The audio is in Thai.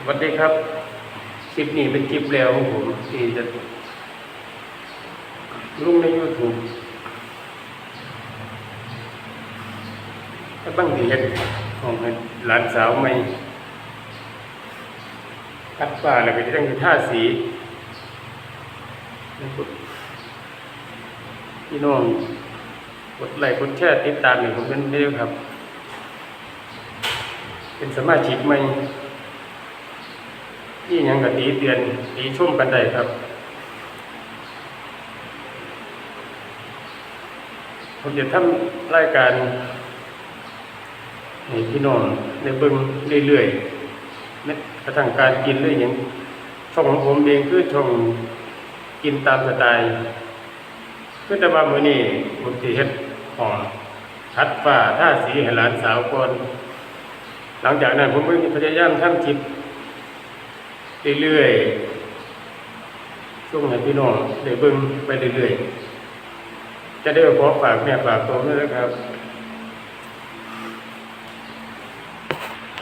สวัสดีครับ คลิปนี้เป็นคลิปแล้วของผมที่จะลงใน YouTube ก็ตั้งที่เฮ็ดของหลานสาวใหม่คัดฟ้าแล้วก็จะต้องมีท่าสีพี่น้องกดไลค์กดแชร์ติดตามให้ผมเป็นเรื่องครับ เป็นสมาชิกใหม่ ที่ยังกับตีเตือนตีชุ่มกันได้ครับผมจะทำรายการให้พี่น้องได้เบิ่งเรื่อยๆในกระทั่งการกินเรื่อยอย่างช่องของผมเองคือช่องกินตามสไตล์คือแต่ว่ามื้อนี้ผมสิเฮ็ดของคัดฟ้าท่าสีให้หลานสาวก่อนหลังจากนั้นผมก็พยายามทำคลิป เรื่อยๆช่วงไหนพี่น้องได้เบิ่งไปเรื่อยๆจะได้ขอฝากแม่ฝากตัวด้วยนะครับ